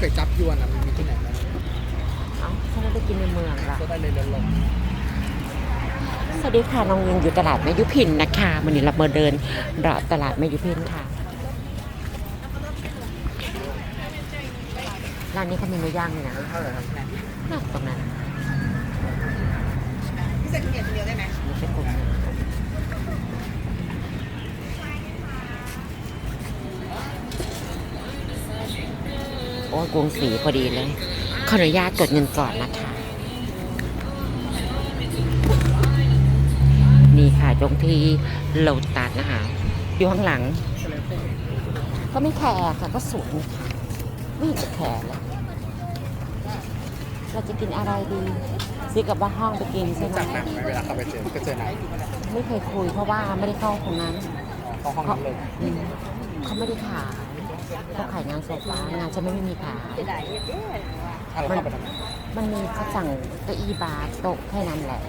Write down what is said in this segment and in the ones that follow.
ก๋วยจับยวนอะมันมีที่ไหนบ้างเอ้าฉันไม่ได้กินในเมืองละก็ได้เลยเดินลงสวัสดีค่ะน้องยิงอยู่ตลาดแม่ยุพินนะคะวันนี้เรามาเดินรอบตลาดแม่ยุพินค่ะร้านนี้เขามีเนื้อย่างเลยนะเท่าไหร่ครับน่าตรงนั้นพี่เสกเกียรติเดียวได้ไหม โอ้ยกรุงศรีพอดีเลย ขออนุญาตกดเงินก่อนนะคะ นี่ค่ะตรงที่โลตัสนะคะอยู่ข้างหลัง ก็ไม่แคร์ค่ะ ก็สวยค่ะไม่เห็นจะแคร์เลยเราจะกินอะไรดีซื้อกลับบ้านห้องไปกินใช่ไหมจากหนังไหมเวลาเข้าไปเจอก็เจอหนังไม่เคยคุยเพราะว่าไม่ได้เข้าตรงนั้น เข้าห้องนั้นเลยอืมเขาไม่ได้ขาย เขาขายงานโซฟางานจะไม่มีขายเสียดายเยอะแยะว่ะอะเราเข้าไปทำไมมันมีเขาสั่งเก้าอี้บาร์โต๊ะแค่นั้นแหละ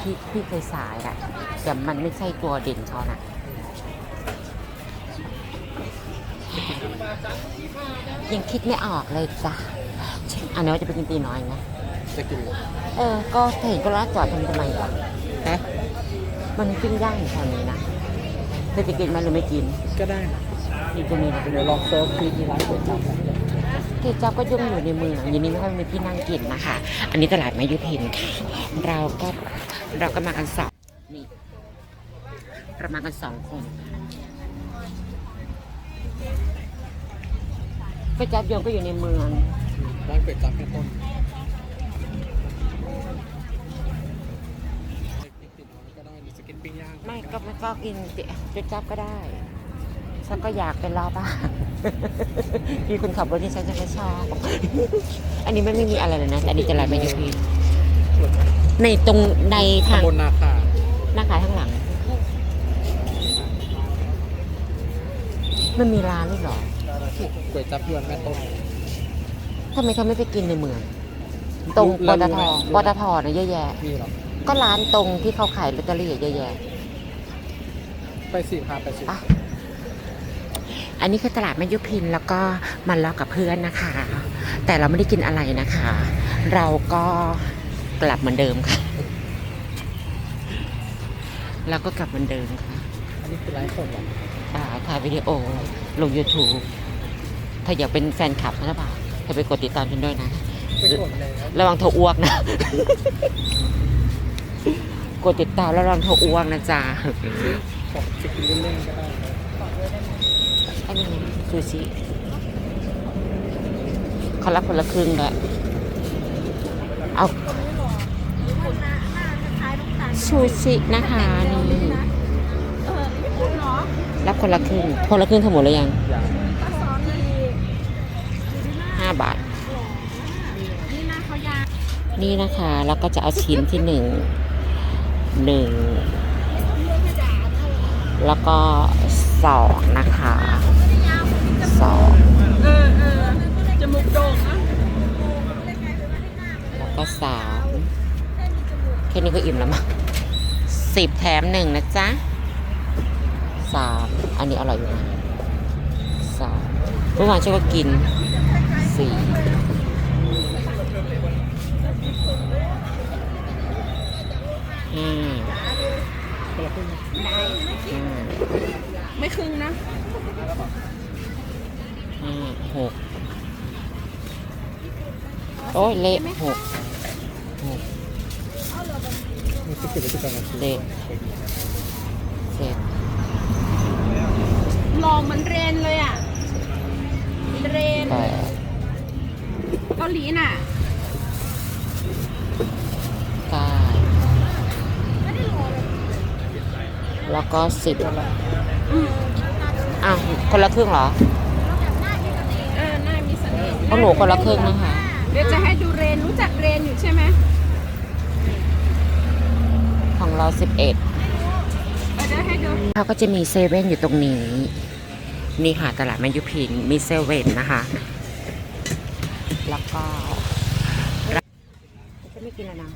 ที่ที่เคยสายอะแต่มันไม่ใช่ตัวเด่นเขานะยังคิดไม่ออกเลยจ้ะอันนี้ว่าจะไปกินตีน้อยนะจะกินเลยเออ ก็เห็นก็ลาดจอดทำทำไมวะฮะมันปิ้งย่างอยู่แถวนี้นะเธอจะกินไหมหรือไม่กินก็ได้นะ อยู่ตรงนี้เดี๋ยวลองเซิร์ฟที่ที่ร้านก๋วยจับกันเจับก็ยุ่งอยู่ในเมืองอย่างนี้ไม่ค่อยมีที่นั่งกินนะคะ อันนี้ตลาดมายุพินค่ะ เราก็เราก็มากันสองนี่เรามาณกันสองคนเกจับยงก็อยู่ในเมืองร้านก๋วยจับแค่ต้นต้นไม่ก็ไม่ก็กินเกจับก็ได้ ฉันก็อยากเป็นรอบ้างพี่คนขับรถที่ฉันจะไม่ชอบ อันนี้ไม่ไม่มีอะไรเลยนะ แต่อันนี้ตลาดมายุพินในตรงในทางตำบลนาคาหน้าขายข้างหลัง มันมีร้านด้วยเหรอก๋วยจับยวนแม่ต้นทำไมเขาไม่ไปกินในเมือง ตรงปเราตรู้ทไหมปตทนะเยอะแยะ มีเหรอ ก็ร้านตรงที่เขาขายลอตเตอรี่อะเยอะแยะ ไปสิพาไปสิ อะอันนี้คือตลาดแม่ยุพินแล้วก็มาเลาะกับเพื่อนนะคะ แต่เราไม่ได้กินอะไรนะคะ เราก็กลับเหมือนเดิมค่ะเราก็กลับเหมือนเดิมค่ะ อันนี้คือไลฟ์สดเหรออ่าถ่ายวิดีโอลง YouTube ถ้าอยากเป็นแฟนคลับนะบ่าวเธอไปกดติดตามฉันด้วยนะ ไปกดเลยนะระวังเธออ้วกนะ กดติดตามแล้วระวังเธออ้วกนะจ๊ะ บอกจะกินเล่นๆก็ได้นะอั นนี้ซูชิเขารับคนละครึ่งเลยเอาซูชินะคะนี่เออญี่ปุ่นเนาะรับคนละครึ่งคนละครึ่งทั้งหมดเลยยังอย่างสอนอีห้าบาท นี่นะคะแล้วก็จะเอาชิ้นที่หนึ่งหนึ่งแล้วก็ สองนะคะสองเออเออจมูกโด่งนะแล้วก็สามแค่นี้ก็อิ่มแล้วมั้งสิบแถมหนึ่งนะจ๊ะสามอันนี้อร่อยอยู่นะสามเมื่อวานฉันก็กินสี่ห้า คนละครึ่งนะ ห้า ไม่ครึ่งนะ ห้าหก โอ้ยเละหกหกมันจะเก็บไว้ที่กลางคืนเจ็ดเจ็ดลองมันเรนเลยอะ เรนแปดเกาหลีน่ะเก้าแล้วก็สิบอืมอ้าวคนละครึ่งเหรอเออหน้ามีเสน่ห์พวกหนูคนละครึ่งนะคะ เดี๋ยวจะให้ดูเรนรู้จักเรนอยู่ใช่ไหมของเราสิบเอ็ดเออเดี๋ยวให้ดูเขาก็จะมีเซเว่นอยู่ตรงนี้ นี่ค่ะตลาดแมยุพินมีเซเว่นนะคะ แล้วก็จะไม่กินแล้วนะ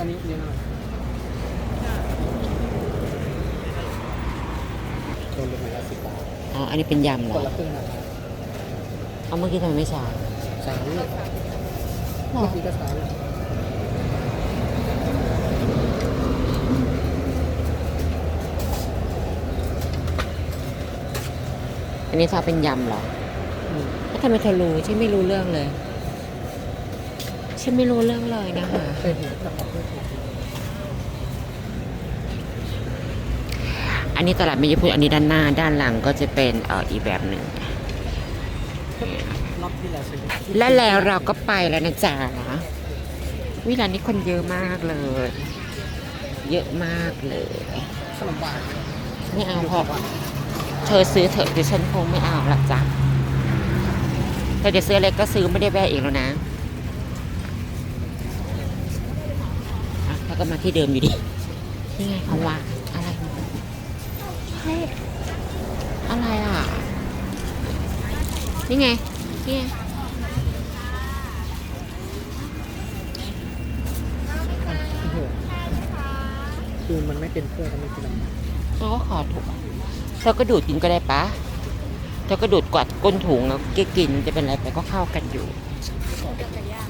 อันนี้นี่นะโดนลงมาละสิบบาทอ๋อ อันนี้เป็นยำเหรคอนละครึ่งนะครับเอาเมื่อกี้ทำไมไม่ชาสามลูกหรอเมื่อกี้ก็สามลูกอันนี้ถ้าเป็นยำเหรออืมแล้วทำไมเธอรู้ฉันไม่รู้เรื่องเลย ฉันไม่รู้เรื่องเลยนะคะเป็นหัวกับข้าวโพดอันนี้ตลาดไม่ยพูดอันนี้ด้านหน้าด้านหลังก็จะเป็นเอ่ออีกแบบหนึ่งรอบที่แล้วซื้อและแล้วเราก็ไปแล้วนะจ๊ะวิลานนี้คนเยอะมากเลย เยอะมากเลยขนมหวานไม่เอาพอเธอซื้อเถอะดิฉันคงไม่เอาละจ้ะแต่จะซื้ออะไรก็ซื้อไม่ได้แวะอีกแล้วนะอะแล้ว ก็มาที่เดิมอยู่ดีนี่ไงเขาว่าอะไรใช่อะไรอะ นี่ไง นี่ไงโอ้โหคือมันไม่เป็นเครื่องมันเป็นน้ำมันเขาก็ขอถูกเธอก็ดูดกินก็ได้ปะเธอก็ดูดกวาดก้นถุงแล้วก็กินจะเป็นอะไรไปก็เข้ากันอยู่เอาแบบเปรี้ยวสาม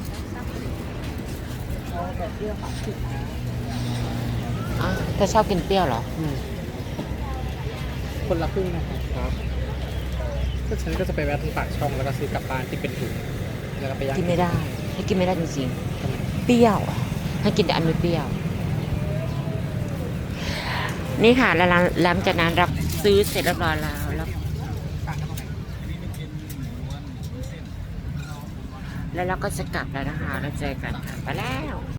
สิบนะอะเธอชอบกินเปรี้ยวเหรอ อืมคนละครึ่งนะครับครับก็ฉันก็จะไปแวะที่ปากช่องแล้วก็ซื้อกลับบ้านที่เป็นถุงแล้วก็ไปย่างกินไม่ได้ให้กินไม่ได้จริงๆ เปรี้ยวอะให้กินแต่อันไม่เปรี้ยว นี่ค่ะแล้วหลังหลังจากนั้นเราซื้อเสร็จเรียบร้อยแล้วแล้ว แล้วเราก็จะกลับแล้วนะคะ แล้วเจอกันค่ะไปแล้ว